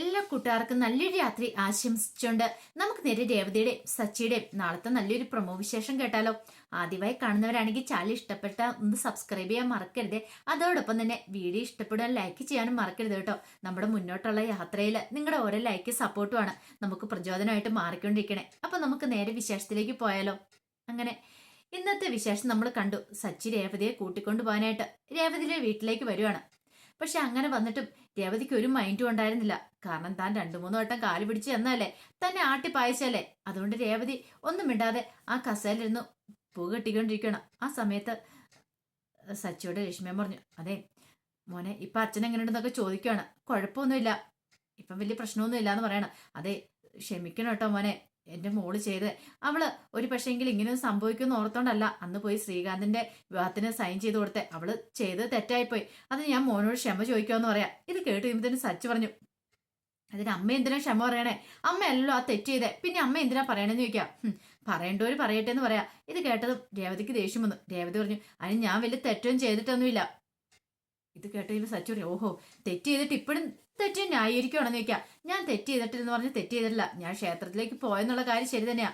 എല്ലാ കൂട്ടുകാർക്കും നല്ലൊരു രാത്രി ആശംസിച്ചുകൊണ്ട് നമുക്ക് നേരെ രേവതിയുടെയും സച്ചിയുടെയും നാളത്തെ നല്ലൊരു പ്രൊമോ വിശേഷം കേട്ടാലോ. ആദ്യമായി കാണുന്നവരാണെങ്കിൽ ചാനൽ ഇഷ്ടപ്പെട്ട ഒന്ന് സബ്സ്ക്രൈബ് ചെയ്യാൻ മറക്കരുത്. അതോടൊപ്പം തന്നെ വീഡിയോ ഇഷ്ടപ്പെടാൻ ലൈക്ക് ചെയ്യാനും മറക്കരുത് കേട്ടോ. നമ്മുടെ മുന്നോട്ടുള്ള യാത്രയിൽ നിങ്ങളുടെ ഓരോ ലൈക്ക് സപ്പോർട്ടുമാണ് നമുക്ക് പ്രചോദനമായിട്ട് മാറിക്കൊണ്ടിരിക്കണേ. അപ്പൊ നമുക്ക് നേരെ വിശേഷത്തിലേക്ക് പോയാലോ. അങ്ങനെ ഇന്നത്തെ വിശേഷം നമ്മൾ കണ്ടു. സച്ചി രേവതിയെ കൂട്ടിക്കൊണ്ടു പോകാനായിട്ട് രേവതിയുടെ വീട്ടിലേക്ക് വരുവാണ്. പക്ഷെ അങ്ങനെ വന്നിട്ടും രേവതിക്ക് ഒരു മൈൻഡും ഉണ്ടായിരുന്നില്ല. കാരണം താൻ രണ്ടു മൂന്ന് വട്ടം കാൽ പിടിച്ച് തന്നല്ലേ തന്നെ ആട്ടി പായച്ചല്ലേ അതുകൊണ്ട് രേവതി ഒന്നും മിണ്ടാതെ ആ കസേലിരുന്നു പൂ കെട്ടിക്കൊണ്ടിരിക്കണം ആ സമയത്ത് സച്ചിയോട് രശ്മിയൻ പറഞ്ഞു അതെ മോനെ ഇപ്പൊ അച്ഛൻ എങ്ങനെയുണ്ടെന്നൊക്കെ ചോദിക്കുകയാണ്. കുഴപ്പമൊന്നുമില്ല. ഇപ്പം വലിയ പ്രശ്നമൊന്നും എന്ന് പറയണം. അതെ ക്ഷമിക്കണം കേട്ടോ മോനെ. എന്റെ മോൾ ചെയ്ത്. അവൾ ഒരു പക്ഷേങ്കിൽ ഇങ്ങനെ സംഭവിക്കുമെന്ന് ഓർത്തോണ്ടല്ല. അന്ന് പോയി ശ്രീകാന്തിന്റെ വിവാഹത്തിന് സൈൻ ചെയ്ത് കൊടുത്തെ. അവൾ ചെയ്ത് തെറ്റായിപ്പോയി. അത് ഞാൻ മോനോട് ക്ഷമ ചോദിക്കുമെന്ന് പറയാം. ഇത് കേട്ട് കഴിയുമ്പോൾ സച്ച് പറഞ്ഞു അതിന് അമ്മ എന്തിനാ ക്ഷമ പറയണേ? അമ്മയല്ലോ ആ തെറ്റ് ചെയ്തേ. പിന്നെ അമ്മ എന്തിനാ പറയണെന്ന് ചോദിക്കാം. പറയേണ്ടവര് പറയട്ടെ എന്ന് പറയാം. ഇത് കേട്ടതും രേവതിക്ക് ദേഷ്യം വന്നു. രേവതി പറഞ്ഞു അതിന് ഞാൻ വലിയ തെറ്റൊന്നും ചെയ്തിട്ടൊന്നുമില്ല. ഇത് കേട്ട് കഴിയുമ്പോൾ ഓഹോ തെറ്റ് ചെയ്തിട്ട് ഇപ്പോഴും തെറ്റ് ന്യായീകരിക്കുകയാണെന്ന് ചോദിക്കാം. ഞാൻ തെറ്റ് ചെയ്തിട്ടില്ലെന്ന് പറഞ്ഞ് തെറ്റ് ചെയ്തിട്ടില്ല. ഞാൻ ക്ഷേത്രത്തിലേക്ക് പോയെന്നുള്ള കാര്യം ശരി തന്നെയാ.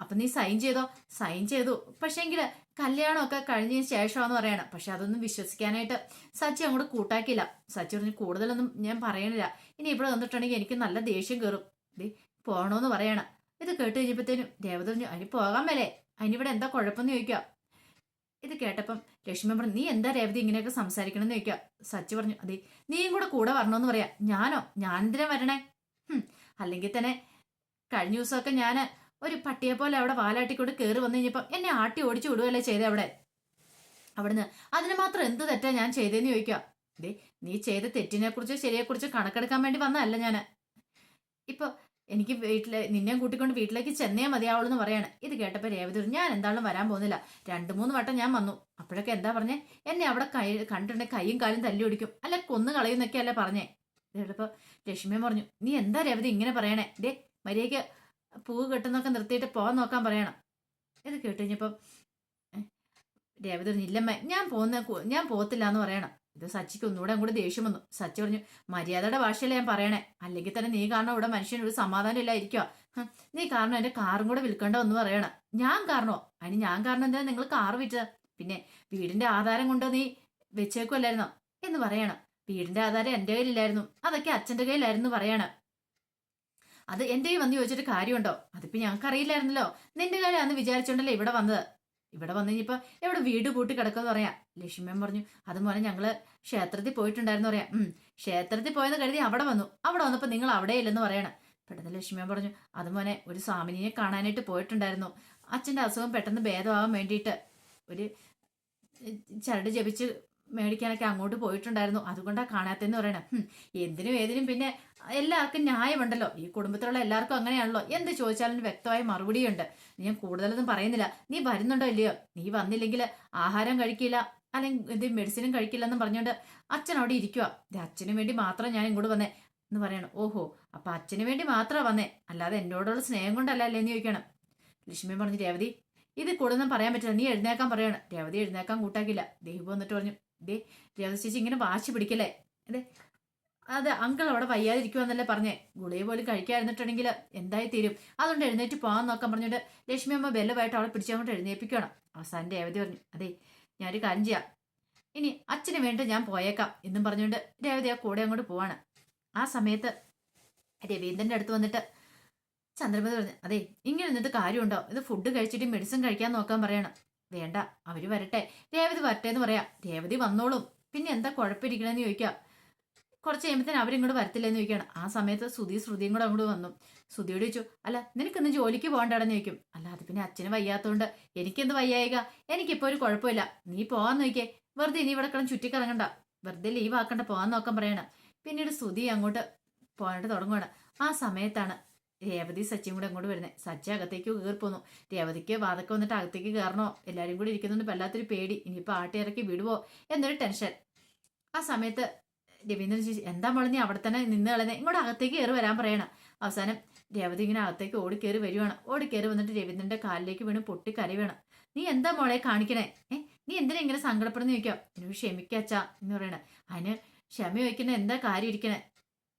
അപ്പൊ നീ സൈൻ ചെയ്തോ? സൈൻ ചെയ്തു. പക്ഷേങ്കിൽ കല്യാണമൊക്കെ കഴിഞ്ഞതിന് ശേഷമാണെന്ന് പറയണം. പക്ഷെ അതൊന്നും വിശ്വസിക്കാനായിട്ട് സച്ചി അങ്ങോട്ട് കൂട്ടാക്കിയില്ല. സച്ചി പറഞ്ഞു കൂടുതലൊന്നും ഞാൻ പറയണില്ല. ഇനി ഇവിടെ വന്നിട്ടുണ്ടെങ്കിൽ എനിക്ക് നല്ല ദേഷ്യം കയറും ദേ പോകണമെന്ന് പറയണം. ഇത് കേട്ട് കഴിഞ്ഞപ്പോഴത്തേനും ദേവത പറഞ്ഞു അതിന് പോകാൻ മേലേ. അതിനിവിടെ എന്താ കുഴപ്പമെന്ന് ചോദിക്കുക ഇത് കേട്ടപ്പം ലക്ഷ്മി പറഞ്ഞു നീ എന്താ രേവതി ഇങ്ങനെയൊക്കെ സംസാരിക്കണം എന്ന് ചോദിക്കുക സച്ചി പറഞ്ഞു അതെ നീയും കൂടെ കൂടെ വരണമെന്ന് പറയാ. ഞാനോ? ഞാൻ എന്തിനാ വരണേ അല്ലെങ്കിൽ തന്നെ കഴിഞ്ഞ ദിവസമൊക്കെ ഞാൻ ഒരു പട്ടിയെ പോലെ അവിടെ വാലാട്ടിക്കൊണ്ട് കയറി വന്നു കഴിഞ്ഞപ്പം എന്നെ ആട്ടി ഓടിച്ചു വിടുകയല്ലേ ചെയ്തേ അവിടെ? അവിടുന്ന് അതിന് മാത്രം എന്ത് തെറ്റാ ഞാൻ ചെയ്തതെന്ന് ചോദിക്കുക ദേ നീ ചെയ്ത തെറ്റിനെ കുറിച്ച് ശരിയെക്കുറിച്ചോ കണക്കെടുക്കാൻ വേണ്ടി വന്നതല്ല ഞാൻ ഇപ്പൊ എനിക്ക് വീട്ടിലെ നിന്നെ കൂട്ടിക്കൊണ്ട് വീട്ടിലേക്ക് ചെന്നേ മതിയാവുള്ളൂ എന്ന് പറയാണ്. ഇത് കേട്ടപ്പോൾ രേവതി ഞാൻ എന്താളും വരാൻ പോകുന്നില്ല. രണ്ട് മൂന്ന് വട്ടം ഞാൻ വന്നു. അപ്പോഴൊക്കെ എന്താ പറഞ്ഞേ? എന്നെ അവിടെ കൈ കണ്ടിട്ടുണ്ടെങ്കിൽ കൈയും കാലും തല്ലി ഒടിക്കും അല്ല കൊന്നു കളയുന്നൊക്കെ അല്ലേ പറഞ്ഞേ ഇതേടപ്പോ ലക്ഷ്മിയെ പറഞ്ഞു നീ എന്താ രേവതി ഇങ്ങനെ പറയണേ? ഡേ മര്യാദയ്ക്ക് പൂവ് കെട്ടുന്നൊക്കെ നിർത്തിയിട്ട് പോകാൻ നോക്കാൻ പറയണം. ഇത് കേട്ട് രേവതി ഇല്ലമ്മ ഞാൻ പോകുന്ന ഞാൻ പോകത്തില്ല എന്ന് പറയണം. ഇത് സച്ചിക്ക് ഒന്നുകൂടെ കൂടെ ദേഷ്യം വന്നു. സച്ചി പറഞ്ഞു മര്യാദയുടെ ഭാഷയല്ലേ ഞാൻ പറയണേ. അല്ലെങ്കിൽ തന്നെ നീ കാരണം ഇവിടെ മനുഷ്യൻ ഒരു സമാധാനം ഇല്ലായിരിക്കുക നീ കാരണം എന്റെ കാറും കൂടെ വിൽക്കണ്ട എന്ന് പറയണം. ഞാൻ കാരണോ? അതിന് ഞാൻ കാരണം എന്താ നിങ്ങൾ കാർ വിറ്റത്? പിന്നെ വീടിന്റെ ആധാരം കൊണ്ടോ നീ വെച്ചേക്കുമല്ലായിരുന്നോ എന്ന് പറയണം. വീടിന്റെ ആധാരം എന്റെ കയ്യിലില്ലായിരുന്നു. അതൊക്കെ അച്ഛന്റെ കയ്യിലായിരുന്നു പറയണം. അത് എന്റെ കയ്യിൽ വന്ന് ചോദിച്ചിട്ട് കാര്യമുണ്ടോ? അതിപ്പോ ഞങ്ങൾക്ക് അറിയില്ലായിരുന്നല്ലോ നിന്റെ കാര്യം അന്ന് വിചാരിച്ചോണ്ടല്ലേ ഇവിടെ വന്നത്? ഇവിടെ വന്നു കഴിഞ്ഞപ്പോ എവിടെ വീട് പൂട്ടി കിടക്കുമെന്ന് പറയാം. ലക്ഷ്മിയൻ പറഞ്ഞു അതുപോലെ ഞങ്ങൾ ക്ഷേത്രത്തിൽ പോയിട്ടുണ്ടായിരുന്നു പറയാം. ഉം ക്ഷേത്രത്തിൽ പോയെന്ന് കരുതി അവിടെ വന്നു. അവിടെ വന്നപ്പോ നിങ്ങൾ അവിടെ ഇല്ലെന്ന് പറയണം. പെട്ടെന്ന് ലക്ഷ്മിയൻ പറഞ്ഞു അതുപോലെ ഒരു സ്വാമിനിയെ കാണാനായിട്ട് പോയിട്ടുണ്ടായിരുന്നു. അച്ഛന്റെ അസുഖം പെട്ടെന്ന് ഭേദമാവാൻ വേണ്ടിയിട്ട് ഒരു ചരട് ജപിച്ച് മേടിക്കാനൊക്കെ അങ്ങോട്ട് പോയിട്ടുണ്ടായിരുന്നു. അതുകൊണ്ടാണ് കാണാത്തെന്ന് പറയണം. എന്തിനും ഏതിനും പിന്നെ എല്ലാവർക്കും ന്യായമുണ്ടല്ലോ. ഈ കുടുംബത്തിലുള്ള എല്ലാവർക്കും അങ്ങനെയാണല്ലോ. എന്ത് ചോദിച്ചാലും വ്യക്തമായ മറുപടിയുണ്ട്. ഞാൻ കൂടുതലൊന്നും പറയുന്നില്ല. നീ വരുന്നുണ്ടോ ഇല്ലയോ? നീ വന്നില്ലെങ്കിൽ ആഹാരം കഴിക്കില്ല. അല്ലെങ്കിൽ എന്ത് മെഡിസിനും കഴിക്കില്ല എന്ന് പറഞ്ഞുകൊണ്ട് അച്ഛൻ അവിടെ ഇരിക്കുക അച്ഛനു വേണ്ടി മാത്രം ഞാൻ ഇങ്ങോട്ട് വന്നേ എന്ന് പറയണം. ഓഹോ അപ്പൊ അച്ഛന് വേണ്ടി മാത്രമാണ് വന്നേ? അല്ലാതെ എന്നോടുള്ള സ്നേഹം കൊണ്ടല്ല അല്ലേ എന്ന് ചോദിക്കണം. ലക്ഷ്മി പറഞ്ഞു രേവതി ഇത് കൂടുതലും പറയാൻ പറ്റില്ല. നീ എഴുന്നേക്കാൻ പറയണം. രേവതി എഴുന്നേക്കാൻ കൂട്ടാക്കില്ല ദേഹു വന്നിട്ട് പറഞ്ഞു ദേ രേവതി ചേച്ചി ഇങ്ങനെ വാശി പിടിക്കല്ലേ? അതെ അത് അങ്കിൾ അവിടെ വയ്യാതിരിക്കുവാന്നല്ലേ പറഞ്ഞേ. ഗുളിക പോലും കഴിക്കാതിരുന്നിട്ടുണ്ടെങ്കിൽ എന്തായി തീരും? അതുകൊണ്ട് എഴുന്നേറ്റ് പോകാൻ നോക്കാൻ പറഞ്ഞിട്ട് ലക്ഷ്മി അമ്മ ബെല്ലമായിട്ട് അവളെ പിടിച്ചങ്ങോട്ട് എഴുന്നേൽപ്പിക്കണം അവസാനം രേവതി പറഞ്ഞു അതെ ഞാനൊരു കാര്യം ചെയ്യാം. ഇനി അച്ഛന് വേണ്ടി ഞാൻ പോയേക്കാം എന്നും പറഞ്ഞുകൊണ്ട് രേവതി ആ കൂടെ അങ്ങോട്ട് പോവാണ്. ആ സമയത്ത് രവീന്ദ്രന്റെ അടുത്ത് വന്നിട്ട് ചന്ദ്രമതി പറഞ്ഞു അതെ ഇങ്ങനെ നിന്നിട്ട് കാര്യമുണ്ടോ? ഇത് ഫുഡ് കഴിച്ചിട്ട് മെഡിസിൻ കഴിക്കാൻ നോക്കാൻ പറയണം. വേണ്ട അവർ വരട്ടെ. രേവതി വരട്ടെ എന്ന് പറയാം. രേവതി വന്നോളും. പിന്നെ എന്താ കുഴപ്പമിരിക്കണെന്ന് ചോദിക്കാം. കുറച്ച് കഴിയുമ്പത്തേന് അവരിങ്ങോട്ട് വരത്തില്ലെന്ന് ചോദിക്കുകയാണ് ആ സമയത്ത് സുധി ശ്രുതിയും കൂടെ അങ്ങോട്ട് വന്നു. സുധിയോട് ചോദിച്ചു അല്ല നിനക്കിന്ന് ജോലിക്ക് പോകണ്ടാടെന്ന് ചോദിക്കും. അല്ല അത് പിന്നെ അച്ഛന് വയ്യാത്തതുകൊണ്ട് എനിക്കെന്ത് വയ്യായിക? എനിക്കിപ്പോൾ ഒരു കുഴപ്പമില്ല. നീ പോവാൻ നോക്കിയേ. വെറുതെ നീ ഇവിടെ കിടന്ന് ചുറ്റിക്കിറങ്ങണ്ട. വെറുതെ ലീവ് ആക്കണ്ട. പോവാൻ നോക്കാൻ പറയണം. പിന്നീട് സുധി അങ്ങോട്ട് പോകാനായിട്ട് തുടങ്ങുകയാണ് ആ സമയത്താണ് രേവതി സച്ചിയും കൂടെ അങ്ങോട്ട് വരുന്നത് സച്ചി അകത്തേക്ക് കയറിപ്പോന്നു രേവതിക്ക് വാതൊക്കെ വന്നിട്ട് അകത്തേക്ക് കയറണോ? എല്ലാരും കൂടി ഇരിക്കുന്നുണ്ട് വല്ലാത്തൊരു പേടി. ഇനിയിപ്പോ ആട്ടി ഇറക്കി വിടുവോ? എന്നൊരു ടെൻഷൻ. ആ സമയത്ത് രവീന്ദ്രൻ ചേച്ചി എന്താ മോളെ നീ അവിടെ തന്നെ നിന്ന് കളയുന്നത് ഇങ്ങോട്ട് അകത്തേക്ക് കയറി വരാൻ പറയണം. അവസാനം രേവതി ഇങ്ങനെ അകത്തേക്ക് ഓടിക്കേറി വരുവാണ്. ഓടിക്കേറി വന്നിട്ട് രവീന്ദ്രന്റെ കാലിലേക്ക് വീണ് പൊട്ടി കരയുവാണ്. നീ എന്താ മോളെ കാണിക്കണേ? ഏ? നീ എന്തിനാ ഇങ്ങനെ സങ്കടപ്പെടുന്ന? ചോദിക്കാം. എന്നോട് ക്ഷമിക്കച്ചാ എന്ന് പറയണേ. അതിന് ക്ഷമ ചോദിക്കുന്ന എന്താ കാര്യം ഇരിക്കണേ?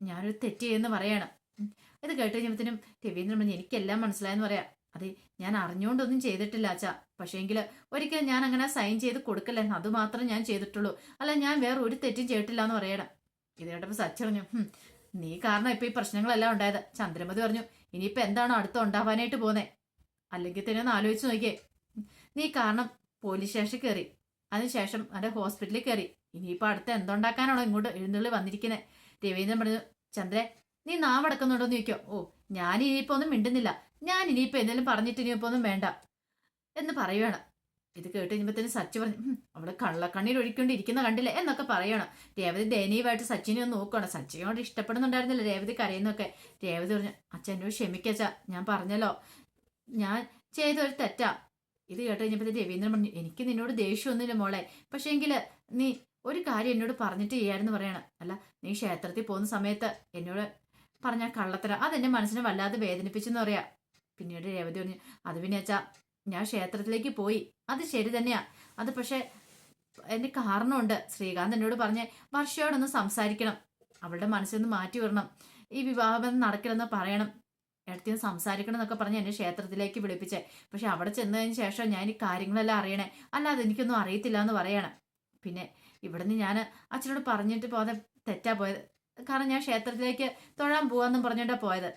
ഞാനൊരു തെറ്റ് ചെയ്യുന്നു പറയണം. ഇത് കേട്ട് കഴിഞ്ഞപ്പോഴത്തേനും രവീന്ദ്രൻ പറഞ്ഞു എനിക്കെല്ലാം മനസ്സിലായെന്ന് പറയാം. അതെ ഞാൻ അറിഞ്ഞുകൊണ്ടൊന്നും ചെയ്തിട്ടില്ല അച്ഛാ. പക്ഷേങ്കിൽ ഒരിക്കൽ ഞാൻ അങ്ങനെ സൈൻ ചെയ്ത് കൊടുക്കില്ല? അത് മാത്രം ഞാൻ ചെയ്തിട്ടുള്ളൂ. അല്ല ഞാൻ വേറെ ഒരു തെറ്റും ചെയ്തിട്ടില്ല എന്ന് പറയണം ഇത് കേട്ടപ്പോൾ സച്ചറിഞ്ഞു നീ കാരണം ഇപ്പൊ ഈ പ്രശ്നങ്ങളെല്ലാം ഉണ്ടായത്. ചന്ദ്രമതി പറഞ്ഞു ഇനിയിപ്പോ എന്താണോ അടുത്ത ഉണ്ടാവാനായിട്ട് പോന്നെ? അല്ലെങ്കിൽ തന്നെ ഒന്ന് ആലോചിച്ച് നോക്കിയേ. നീ കാരണം പോലീസ് സ്റ്റേഷനിൽ കയറി അതിനുശേഷം അവന്റെ ഹോസ്പിറ്റലിൽ കയറി ഇനിയിപ്പോൾ അടുത്ത് എന്തുണ്ടാക്കാനാണോ ഇങ്ങോട്ട് എഴുന്നള്ളി വന്നിരിക്കുന്നത് രവീന്ദ്രൻ പറഞ്ഞു ചന്ദ്രേ നീ നാവടക്കുന്നുണ്ടോ എന്ന് ചോദിക്കോ. ഓ ഞാൻ ഇനിയിപ്പോ ഒന്നും മിണ്ടുന്നില്ല. ഞാൻ ഇനിയിപ്പോ എന്തെങ്കിലും പറഞ്ഞിട്ട് ഇനിയിപ്പോ ഒന്നും വേണ്ട എന്ന് പറയണം ഇത് കേട്ട് കഴിഞ്ഞപ്പോഴത്തേന് സച്ചി പറഞ്ഞു "ഉം, അവൾ കള്ളക്കണ്ണീർ ഒഴിക്കൊണ്ടിരിക്കുന്ന കണ്ടില്ല? എന്നൊക്കെ പറയണം രേവതി ദയനീയമായിട്ട് സച്ചിനെ ഒന്ന് നോക്കണം സച്ചിനോട് ഇഷ്ടപ്പെടുന്നുണ്ടായിരുന്നില്ല രേവതി കരയുന്നൊക്കെ. രേവതി പറഞ്ഞു അച്ഛൻ എന്നോട് ക്ഷമിക്കച്ച ഞാൻ പറഞ്ഞല്ലോ. ഞാൻ ചെയ്തൊരു തെറ്റാ. ഇത് കേട്ട് കഴിഞ്ഞപ്പോ രവീന്ദ്രൻ പറഞ്ഞു എനിക്ക് നിന്നോട് ദേഷ്യമൊന്നുമില്ല മോളെ. പക്ഷേങ്കിൽ നീ ഒരു കാര്യം എന്നോട് പറഞ്ഞിട്ട് ചെയ്യാമെന്ന് പറയണം. അല്ല നീ ക്ഷേത്രത്തിൽ പോകുന്ന സമയത്ത് എന്നോട് പറഞ്ഞ കള്ളത്തര. അതെന്റെ മനസ്സിനെ വല്ലാതെ വേദനിപ്പിച്ചു എന്ന് പറയാ. പിന്നീട് രേവതി പറഞ്ഞു അത് പിന്നെ അച്ഛാ ഞാൻ ക്ഷേത്രത്തിലേക്ക് പോയി. അത് ശരി തന്നെയാ. അത് പക്ഷെ എന്റെ കാരണമുണ്ട്. ശ്രീകാന്ത് എന്നോട് പറഞ്ഞ് വർഷയോടൊന്ന് സംസാരിക്കണം. അവളുടെ മനസ്സിൽ മാറ്റി വരണം ഈ വിവാഹം നടക്കില്ലെന്ന് പറയണം. ഇടത്തിന് സംസാരിക്കണം എന്നൊക്കെ പറഞ്ഞ് എന്നെ ക്ഷേത്രത്തിലേക്ക് വിളിപ്പിച്ചേ. പക്ഷെ അവിടെ ചെന്നതിന് ശേഷം ഞാൻ ഈ കാര്യങ്ങളെല്ലാം അറിയണേ. അല്ലാതെ എനിക്കൊന്നും അറിയത്തില്ല എന്ന് പറയണം. പിന്നെ ഇവിടുന്ന് ഞാൻ അച്ഛനോട് പറഞ്ഞിട്ട് പോകാതെ തെറ്റാ പോയത്. കാരണം ഞാൻ ക്ഷേത്രത്തിലേക്ക് തൊഴാൻ പോവാന്നും പറഞ്ഞോണ്ടാ പോയത്.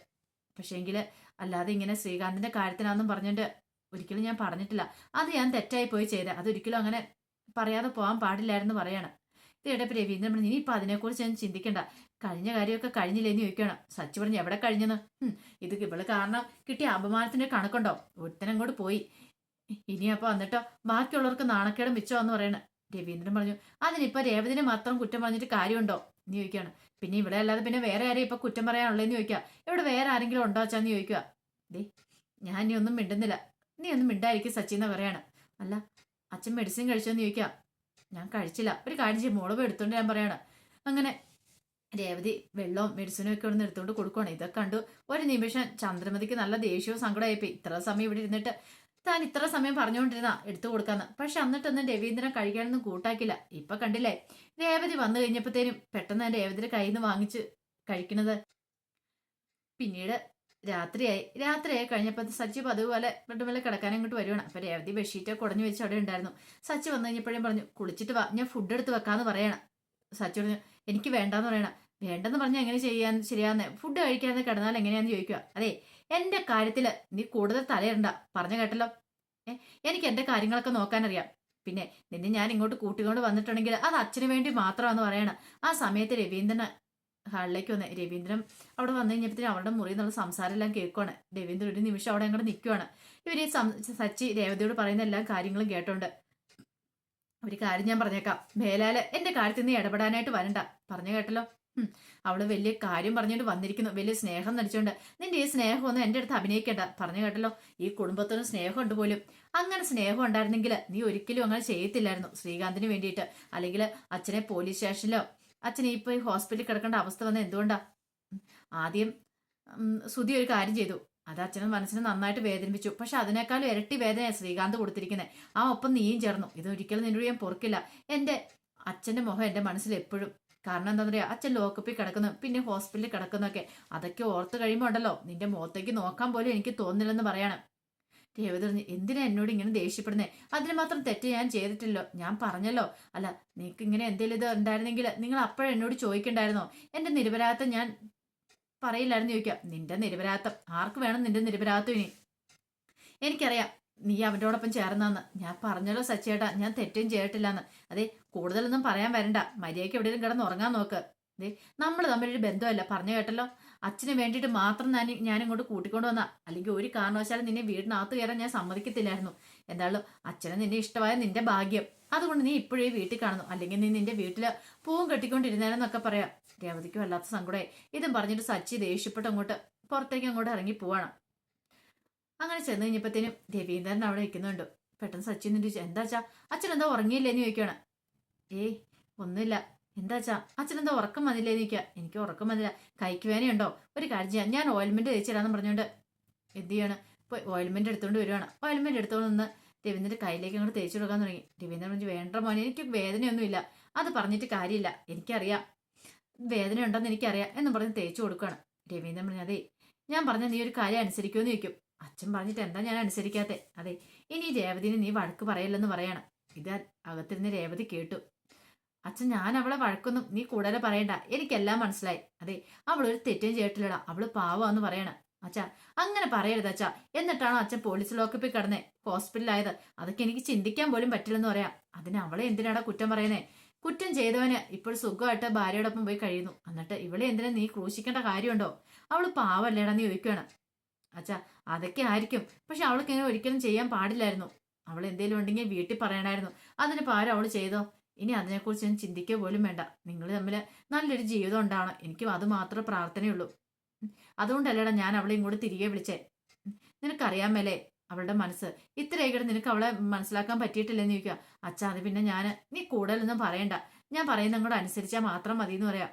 പക്ഷേങ്കിൽ അല്ലാതെ ഇങ്ങനെ ശ്രീകാന്തിന്റെ കാര്യത്തിനാന്നും പറഞ്ഞിട്ട് ഒരിക്കലും ഞാൻ പറഞ്ഞിട്ടില്ല. അത് ഞാൻ തെറ്റായി പോയി ചെയ്തത് അതൊരിക്കലും അങ്ങനെ പറയാതെ പോകാൻ പാടില്ലായിരുന്നു പറയണം. ഇതേടെ രവീന്ദ്രൻ പറഞ്ഞു ഇനിയിപ്പോൾ അതിനെക്കുറിച്ച് ഞാൻ ചിന്തിക്കണ്ട. കഴിഞ്ഞ കാര്യമൊക്കെ കഴിഞ്ഞില്ലേന്ന് ചോദിക്കണം സച്ചു പറഞ്ഞു എവിടെ കഴിഞ്ഞെന്ന്? "ഹും, ഇത് ഇവൾ കാരണം കിട്ടിയ അപമാനത്തിന്റെ കണക്കുണ്ടോ? ഒരുത്തനം കൂടെ പോയി. ഇനി അപ്പൊ വന്നിട്ടോ? ബാക്കിയുള്ളവർക്ക് നാണക്കേട് മിച്ചമെന്ന് പറയണേ. രവീന്ദ്രൻ പറഞ്ഞു അതിനിപ്പോ രേവതിനെ മാത്രം കുറ്റം പറഞ്ഞിട്ട് കാര്യമുണ്ടോ? എന്ന് ചോദിക്കുകയാണ്. പിന്നെ ഇവിടെ അല്ലാതെ പിന്നെ വേറെ ആരെയും ഇപ്പൊ കുറ്റം പറയാനുള്ളതെന്ന് ചോദിക്കുക. ഇവിടെ വേറെ ആരെങ്കിലും ഉണ്ടോ അച്ഛാന്ന് ചോദിക്കുക. ദേ ഞാൻ നീ ഒന്നും മിണ്ടുന്നില്ല. നീ ഒന്നും മിണ്ടായിരിക്കും സച്ചിന്ന് പറയാണ്. അല്ല അച്ഛൻ മെഡിസിൻ കഴിച്ചോന്ന് ചോദിക്കുക. ഞാൻ കഴിച്ചില്ല. ഒരു കാര്യം ചെയ്യും മോൾ എടുത്തോണ്ട് ഞാൻ പറയാണ്. അങ്ങനെ രേവതി വെള്ളവും മെഡിസിനും ഒക്കെ ഒന്ന് എടുത്തുകൊണ്ട് കൊടുക്കുകയാണ് ഇതൊക്കെ കണ്ടു. ഒരു നിമിഷം ചന്ദ്രമതിക്ക് നല്ല ദേഷ്യവും സങ്കടമായിപ്പോയി ഇത്ര സമയം ഇവിടെ ഇരുന്നിട്ട് താൻ ഇത്ര സമയം പറഞ്ഞുകൊണ്ടിരുന്ന എടുത്തു കൊടുക്കാന്ന്. പക്ഷെ എന്നിട്ടൊന്നും രവീന്ദ്രൻ കഴിക്കാനൊന്നും കൂട്ടാക്കില്ല. ഇപ്പൊ കണ്ടില്ലേ? രേവതി വന്നു കഴിഞ്ഞപ്പോഴത്തേനും പെട്ടെന്ന് രേവതിയുടെ കയ്യിൽ നിന്ന് വാങ്ങിച്ച് കഴിക്കണത് പിന്നീട് രാത്രിയായി. രാത്രിയായി കഴിഞ്ഞപ്പോൾ സച്ചി പതിവ് പോലെ വല്ല കിടക്കാൻ ഇങ്ങോട്ട് വരുവാണ്. അപ്പൊ രേവതി ബെഡ്ഷീറ്റ് കുടഞ്ഞു വെച്ച് അവിടെ ഉണ്ടായിരുന്നു. സച്ചി വന്നു കഴിഞ്ഞപ്പോഴും പറഞ്ഞു കുളിച്ചിട്ട് വാ. ഞാൻ ഫുഡ് എടുത്ത് വെക്കാന്ന് പറയണം. സച്ചി പറഞ്ഞു എനിക്ക് വേണ്ടാന്ന് പറയണം. വേണ്ടെന്ന് പറഞ്ഞാൽ എങ്ങനെ ചെയ്യാൻ ശരിയാന്ന്? ഫുഡ് കഴിക്കാതെ കിടന്നാൽ എങ്ങനെയാന്ന് ചോദിക്കുക അതെ എന്റെ കാര്യത്തിൽ നീ കൂടുതൽ തലയിടണ്ട. പറഞ്ഞു കേട്ടല്ലോ? എനിക്ക് എന്റെ കാര്യങ്ങളൊക്കെ നോക്കാനറിയാം. പിന്നെ നിന്നെ ഞാൻ ഇങ്ങോട്ട് കൂട്ടിക്കൊണ്ട് വന്നിട്ടുണ്ടെങ്കിൽ അത് അച്ഛന് വേണ്ടി മാത്രമാണെന്ന് പറയണം. ആ സമയത്ത് രവീന്ദ്രന് ഹാളിലേക്ക് വന്ന് രവീന്ദ്രൻ അവിടെ വന്നു കഴിഞ്ഞപ്പോഴത്തേനും അവളുടെ മുറിയിൽ നിന്നുള്ള സംസാരം എല്ലാം കേൾക്കുവാണ്. രവീന്ദ്രൻ ഒരു നിമിഷം അവിടെ അങ്ങോട്ട് നിൽക്കുവാണ്. ഇവർ ഈ സച്ചി രേവതിയോട് പറയുന്ന എല്ലാ കാര്യങ്ങളും കേട്ടോണ്ട്. ഒരു കാര്യം ഞാൻ പറഞ്ഞേക്കാം. മേലാൽ എന്റെ കാര്യത്തിൽ നീ ഇടപെടാനായിട്ട് വരണ്ട. പറഞ്ഞു കേട്ടല്ലോ. അവൾ വലിയ കാര്യം പറഞ്ഞുകൊണ്ട് വന്നിരിക്കുന്നു. വലിയ സ്നേഹം നടിച്ചുകൊണ്ട് നിന്റെ ഈ സ്നേഹമൊന്നും എന്റെ അടുത്ത് അഭിനയിക്കണ്ട. പറഞ്ഞു കേട്ടല്ലോ. ഈ കുടുംബത്തിന് സ്നേഹമുണ്ട് പോലും. അങ്ങനെ സ്നേഹം ഉണ്ടായിരുന്നെങ്കിൽ നീ ഒരിക്കലും അങ്ങനെ ചെയ്യത്തില്ലായിരുന്നു. ശ്രീകാന്തിന് വേണ്ടിയിട്ട്. അല്ലെങ്കിൽ അച്ഛനെ പോലീസ് സ്റ്റേഷനിലോ അച്ഛനെ ഇപ്പൊ ഈ ഹോസ്പിറ്റലിൽ കിടക്കേണ്ട അവസ്ഥ വന്നത് എന്തുകൊണ്ടാ? ആദ്യം സുധി ഒരു കാര്യം ചെയ്തു. അത് അച്ഛനും മനസ്സിനെ നന്നായിട്ട് വേദനിപ്പിച്ചു. പക്ഷെ അതിനേക്കാളും ഇരട്ടി വേദനയാണ് ശ്രീകാന്ത് കൊടുത്തിരിക്കുന്നത് ആ ഒപ്പം നീയും ചേർന്നു. ഇതൊരിക്കലും നിന്നോട് ഞാൻ പൊറുക്കില്ല. എന്റെ അച്ഛന്റെ മുഖം എന്റെ മനസ്സിൽ എപ്പോഴും കാരണം എന്താ പറയാ അച്ഛൻ ലോക്കപ്പിൽ കിടക്കുന്നു പിന്നെ ഹോസ്പിറ്റലിൽ കിടക്കുന്നൊക്കെ. അതൊക്കെ ഓർത്ത് കഴിയുമ്പോൾ ഉണ്ടല്ലോ നിന്റെ മുഖത്തേക്ക് നോക്കാൻ പോലും എനിക്ക് തോന്നില്ലെന്ന് പറയണം. രേവതി പറഞ്ഞു എന്തിനാ എന്നോട് ഇങ്ങനെ ദേഷ്യപ്പെടുന്നേ? അതിന് മാത്രം തെറ്റ് ഞാൻ ചെയ്തിട്ടില്ലോ. ഞാൻ പറഞ്ഞല്ലോ. അല്ല നിങ്ങൾക്ക് ഇങ്ങനെ എന്തെങ്കിലും ഇത് ഉണ്ടായിരുന്നെങ്കിൽ നിങ്ങൾ അപ്പോഴും എന്നോട് ചോദിക്കണ്ടായിരുന്നോ? എന്റെ നിരപരാധിത്വം ഞാൻ പറയില്ലായിരുന്നു ചോദിക്കാം. നിന്റെ നിരപരാധിത്വം. ആർക്ക് വേണം നിന്റെ നിരപരാധത്വം ഇനി? എനിക്കറിയാം. നീ അവന്റെയോടൊപ്പം ചേർന്നാന്ന്. ഞാൻ പറഞ്ഞല്ലോ സച്ചേട്ടാ ഞാൻ തെറ്റും ചെയ്തിട്ടില്ലാന്ന്. അതെ കൂടുതലൊന്നും പറയാൻ വരണ്ട. മര്യാദയ്ക്ക് എവിടെയും കിടന്ന് ഉറങ്ങാൻ നോക്ക്. ദേ നമ്മൾ തമ്മിലൊരു ബന്ധമല്ല. പറഞ്ഞു കേട്ടല്ലോ? അച്ഛന് വേണ്ടിയിട്ട് മാത്രം ഞാൻ ഞാൻ ഇങ്ങോട്ട് കൂട്ടിക്കൊണ്ട് വന്ന. അല്ലെങ്കിൽ ഒരു കാരണവശാലും നിന്നെ വീടിനകത്ത് കയറാൻ ഞാൻ സമ്മതിക്കത്തില്ലായിരുന്നു. എന്തായാലും അച്ഛനെ നിന്നെ ഇഷ്ടമായ നിന്റെ ഭാഗ്യം. അതുകൊണ്ട് നീ ഇപ്പോഴേ വീട്ടിൽ കാണുന്നു. അല്ലെങ്കിൽ നീ നിന്റെ വീട്ടിൽ പൂവും കെട്ടിക്കൊണ്ടിരുന്നേനെന്നൊക്കെ പറയാം. രേവതിക്ക് വല്ലാത്ത സങ്കടമായി. ഇതും പറഞ്ഞിട്ട് സച്ചി ദേഷ്യപ്പെട്ട് അങ്ങോട്ട് പുറത്തേക്ക് അങ്ങോട്ട് ഇറങ്ങി പോവാണ്. അങ്ങനെ ചെന്ന് കഴിഞ്ഞപ്പോഴത്തേനും രവീന്ദ്രൻ അവിടെ നിൽക്കുന്നുണ്ട്. പെട്ടെന്ന് സച്ചിൻ ചോദിച്ചു എന്താച്ചാ അച്ഛൻ എന്താ ഉറങ്ങിയില്ലേന്ന് ചോദിക്കുകയാണ് ഏയ് ഒന്നുമില്ല. എന്താച്ചാ അച്ഛൻ എന്താ ഉറക്കം വന്നില്ലേന്ന് ചോദിക്കുക എനിക്ക് ഉറക്കം വന്നില്ല. കൈക്ക് വേനയുണ്ടോ ഒരു കാര്യം ചെയ്യാം. ഞാൻ ഓയിൽമെന്റ് തേച്ചിടാന്ന് പറഞ്ഞുകൊണ്ട് എന്ത് ചെയ്യാണ്? ഇപ്പോൾ ഓയിൽമെന്റ് എടുത്തുകൊണ്ട് വരുവാണ്. ഓയിൽമെന്റ് എടുത്തുകൊണ്ട് നിന്ന് രവീന്ദ്രന്റെ കയ്യിലേക്ക് അങ്ങോട്ട് തേച്ചു കൊടുക്കാൻ തുടങ്ങി. രവീന്ദ്രൻ പറഞ്ഞു വേണ്ട മോനെ എനിക്ക് വേദനയൊന്നുമില്ല. അത് പറഞ്ഞിട്ട് കാര്യമില്ല. എനിക്കറിയാം. വേദന ഉണ്ടെന്ന് എനിക്കറിയാം എന്ന് പറഞ്ഞ് തേച്ചു കൊടുക്കുകയാണ് രവീന്ദ്രൻ പറഞ്ഞു അതെ ഞാൻ പറഞ്ഞ നീ ഒരു കാര്യം അനുസരിക്കുമെന്ന് ചോദിക്കും. അച്ഛൻ പറഞ്ഞിട്ട് എന്താ ഞാൻ അനുസരിക്കാത്തെ? അതെ ഇനി രേവതിന് നീ വഴക്ക് പറയില്ലെന്ന് പറയണം. ഇത് അകത്തിരുന്ന് രേവതി കേട്ടു. അച്ഛൻ ഞാൻ അവളെ വഴക്കൊന്നും നീ കൂടുതൽ പറയണ്ട. എനിക്കെല്ലാം മനസ്സിലായി. അതെ അവളൊരു തെറ്റും ചെയ്തിട്ടില്ലടാ. അവൾ പാവാന്ന് പറയണം. അച്ഛാ അങ്ങനെ പറയരുത് അച്ഛാ. എന്നിട്ടാണോ അച്ഛൻ പോലീസ് ലോക്കപ്പിൽ കിടന്നേ? ഹോസ്പിറ്റലായത് അതൊക്കെ എനിക്ക് ചിന്തിക്കാൻ പോലും പറ്റില്ലെന്ന് പറയാം. അതിന് അവളെ എന്തിനാടാ കുറ്റം പറയുന്നേ? കുറ്റം ചെയ്തവന് ഇപ്പോൾ സുഖമായിട്ട് ഭാര്യയോടൊപ്പം പോയി കഴിയുന്നു. എന്നിട്ട് ഇവളെ എന്തിനാ നീ ക്രൂശിക്കേണ്ട കാര്യമുണ്ടോ? അവൾ പാവല്ലേടാ നീ ചോദിക്കുകയാണ് അച്ഛാ അതൊക്കെ ആയിരിക്കും. പക്ഷെ അവൾക്ക് ഇങ്ങനെ ഒരിക്കലും ചെയ്യാൻ പാടില്ലായിരുന്നു. അവൾ എന്തെങ്കിലും ഉണ്ടെങ്കിൽ വീട്ടിൽ പറയണമായിരുന്നു അതിന് പാരം അവൾ ചെയ്തോ? ഇനി അതിനെക്കുറിച്ച് ഞാൻ ചിന്തിക്കുക പോലും വേണ്ട. നിങ്ങൾ തമ്മിൽ നല്ലൊരു ജീവിതം ഉണ്ടാവണം. എനിക്കും അത് മാത്രമേ പ്രാർത്ഥനയുള്ളൂ. അതുകൊണ്ടല്ലേടാ ഞാൻ അവളെ ഇങ്ങോട്ട് തിരികെ വിളിച്ചേ. നിനക്കറിയാമല്ലേ അവളുടെ മനസ്സ്. ഇത്രയൊക്കെ നിനക്ക് അവളെ മനസ്സിലാക്കാൻ പറ്റിയിട്ടില്ലെന്ന് ചോദിക്കുക. അച്ഛാ അത് പിന്നെ ഞാൻ നീ കൂടുതലൊന്നും പറയണ്ട. ഞാൻ പറയുന്ന അങ്ങോട്ട് അനുസരിച്ചാൽ മാത്രം മതി എന്ന് പറയാം.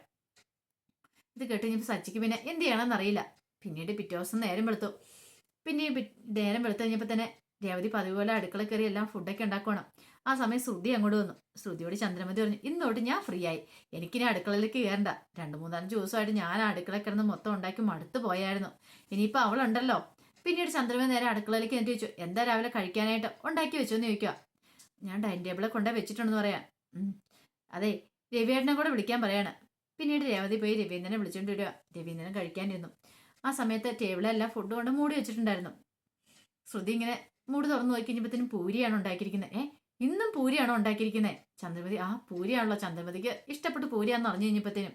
ഇത് കേട്ട് കഴിഞ്ഞപ്പോൾ സച്ചിക്ക് പിന്നെ എന്ത് ചെയ്യണമെന്ന് അറിയില്ല പിന്നീട് പിറ്റേ ദിവസം നേരം വെളുത്തു. പിന്നെ നേരം വെളുത്തു കഴിഞ്ഞപ്പോൾ തന്നെ രേവതി പതിവ് പോലെ അടുക്കള കയറി എല്ലാം ഫുഡൊക്കെ ഉണ്ടാക്കണം ആ സമയം ശ്രുതി അങ്ങോട്ട് വന്നു. ശ്രുതിയോട് ചന്ദ്രമതി പറഞ്ഞു ഇന്നോട്ട് ഞാൻ ഫ്രീ ആയി. എനിക്കിനി അടുക്കളയിലേക്ക് കയറണ്ട രണ്ട് മൂന്നാലഞ്ച് ദിവസമായിട്ട് ഞാൻ അടുക്കള കിടന്ന് മൊത്തം ഉണ്ടാക്കി മടുത്ത് പോയായിരുന്നു. ഇനിയിപ്പോൾ അവളുണ്ടല്ലോ. പിന്നീട് ചന്ദ്രമതി നേരെ അടുക്കളയിലേക്ക് എന്നിട്ട് ചോദിച്ചു എന്താ രാവിലെ കഴിക്കാനായിട്ട്? ഉണ്ടാക്കി വെച്ചോന്ന് ചോദിക്കുക ഞാൻ ഡൈനിങ് ടേബിളെ കൊണ്ടേ വെച്ചിട്ടുണ്ടെന്ന് പറയാം. അതെ. രവിയേട്ടനെ കൂടെ വിളിക്കാൻ പറയാണ്. പിന്നീട് രേവതി പോയി രവീന്ദ്രനെ വിളിച്ചോണ്ട് വരിക. രവീന്ദ്രൻ കഴിക്കാനിരുന്നു. ആ സമയത്ത് ടേബിളെല്ലാം ഫുഡ് കൊണ്ട് മൂടി വെച്ചിട്ടുണ്ടായിരുന്നു. ശ്രുതി ഇങ്ങനെ മൂടി തുറന്നു നോക്കി കഴിഞ്ഞപ്പോഴത്തേനും പൂരിയാണ് ഉണ്ടാക്കിയിരിക്കുന്നത് ഏ ഇന്നും പൂരിയാണോ ഉണ്ടാക്കിയിരിക്കുന്നത് ചന്ദ്രമതി ആ പൂരിയാണല്ലോ ചന്ദ്രമതിക്ക് ഇഷ്ടപ്പെട്ട് പൂരിയാന്ന് അറിഞ്ഞു കഴിഞ്ഞപ്പോഴത്തേനും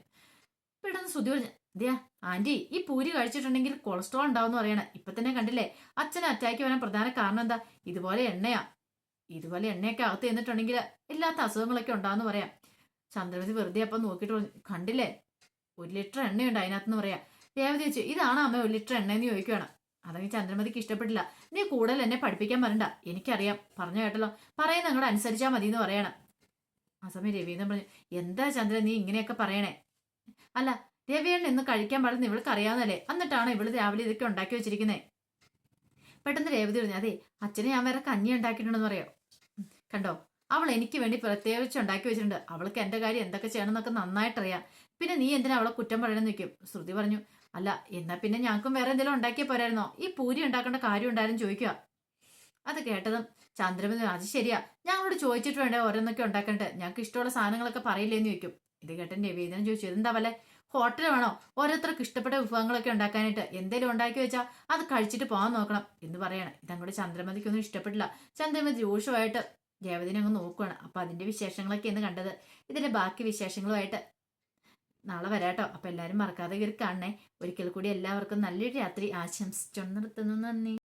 പെട്ടെന്ന് ശ്രുതി പറഞ്ഞു അതെയാ ആന്റി ഈ പൂരി കഴിച്ചിട്ടുണ്ടെങ്കിൽ കൊളസ്ട്രോൾ ഉണ്ടാവും എന്ന് പറയണേ. ഇപ്പൊ തന്നെ കണ്ടില്ലേ? അച്ഛനെ അറ്റാക്ക് വരാൻ പ്രധാന കാരണം എന്താ? ഇതുപോലെ എണ്ണയാ. ഇതുപോലെ എണ്ണയൊക്കെ അകത്ത് ചെന്നിട്ടുണ്ടെങ്കിൽ ഇല്ലാത്ത അസുഖങ്ങളൊക്കെ ഉണ്ടാവെന്ന് പറയാം. ചന്ദ്രമതി വെറുതെ അപ്പം നോക്കിയിട്ട് കണ്ടില്ലേ? ഒരു ലിറ്റർ എണ്ണയുണ്ട് അതിനകത്തെന്ന് പറയാം. രേവതി വെച്ചു ഇതാണ് അമ്മ ഒരു ലിറ്റർ എണ്ണ എന്ന് ചോദിക്കുകയാണ്. അതെങ്കിൽ ചന്ദ്രമതിക്ക് ഇഷ്ടപ്പെട്ടില്ല. നീ കൂടുതൽ എന്നെ പഠിപ്പിക്കാൻ വരണ്ട. എനിക്കറിയാം. പറഞ്ഞു കേട്ടല്ലോ. പറയുന്ന അങ്ങോട്ട് അനുസരിച്ചാൽ മതി എന്ന് പറയണം. ആ സമയം രവീന്ദ്രൻ പറഞ്ഞു എന്താ ചന്ദ്രൻ നീ ഇങ്ങനെയൊക്കെ പറയണേ? അല്ല രവിയണ്ണ ഇന്ന് കഴിക്കാൻ പാടുന്ന ഇവൾക്ക് അറിയാവുന്നല്ലേ എന്നിട്ടാണ് ഇവൾ രാവിലെ ഇതൊക്കെ ഉണ്ടാക്കി വെച്ചിരിക്കുന്നത് പെട്ടെന്ന് രേവതി പറഞ്ഞു അതെ അച്ഛനെ ഞാൻ വേറെ കഞ്ഞി ഉണ്ടാക്കിയിട്ടുണ്ടെന്ന് പറയാം? കണ്ടോ അവൾ എനിക്ക് വേണ്ടി പ്രത്യേകിച്ച് ഉണ്ടാക്കി വെച്ചിട്ടുണ്ട്. അവൾക്ക് എന്റെ കാര്യം എന്തൊക്കെ ചെയ്യണമെന്നൊക്കെ നന്നായിട്ടറിയാം. പിന്നെ നീ എന്തിനാ അവളെ കുറ്റം പറയണമെന്ന് നിൽക്കും ശ്രുതി പറഞ്ഞു അല്ല എന്നാ പിന്നെ ഞങ്ങൾക്കും വേറെ എന്തെങ്കിലും ഉണ്ടാക്കിയ പോരായിരുന്നോ? ഈ പൂരി ഉണ്ടാക്കേണ്ട കാര്യം ഉണ്ടായിരുന്നു ചോദിക്കുക അത് കേട്ടതും ചന്ദ്രമതി അത് ശരിയാ. ഞങ്ങളോട് ചോദിച്ചിട്ട് വേണ്ടേ ഓരോന്നൊക്കെ ഉണ്ടാക്കണ്ടേ? ഞങ്ങൾക്ക് ഇഷ്ടമുള്ള സാധനങ്ങളൊക്കെ പറയില്ലേന്ന് ചോദിക്കും. ഇത് കേട്ടൻ രവീന്ദ്രൻ ചോദിച്ചു ഇതെന്താ പോലെ ഹോട്ടൽ വേണോ? ഓരോരുത്തർക്ക് ഇഷ്ടപ്പെട്ട വിഭവങ്ങളൊക്കെ ഉണ്ടാക്കാനായിട്ട് എന്തെങ്കിലും ഉണ്ടാക്കി വെച്ചാൽ അത് കഴിച്ചിട്ട് പോകാൻ നോക്കണം. എന്ന് പറയണം. ഇതങ്ങോട്ട് ചന്ദ്രമതിക്കൊന്നും ഇഷ്ടപ്പെട്ടില്ല. ചന്ദ്രമതി രൂക്ഷമായിട്ട് രേവതിനെ അങ്ങ് നോക്കുകയാണ് അപ്പൊ അതിന്റെ വിശേഷങ്ങളൊക്കെ ഇന്ന് കണ്ടത്. ഇതിന്റെ ബാക്കി വിശേഷങ്ങളുമായിട്ട് നാളെ വരാട്ടോ. അപ്പൊ എല്ലാരും മറക്കാതെ കയറി കാണണേ. ഒരിക്കൽ കൂടി എല്ലാവർക്കും നല്ലൊരു രാത്രി. ആശംസിച്ചു നിർത്തുന്നു. നന്ദി.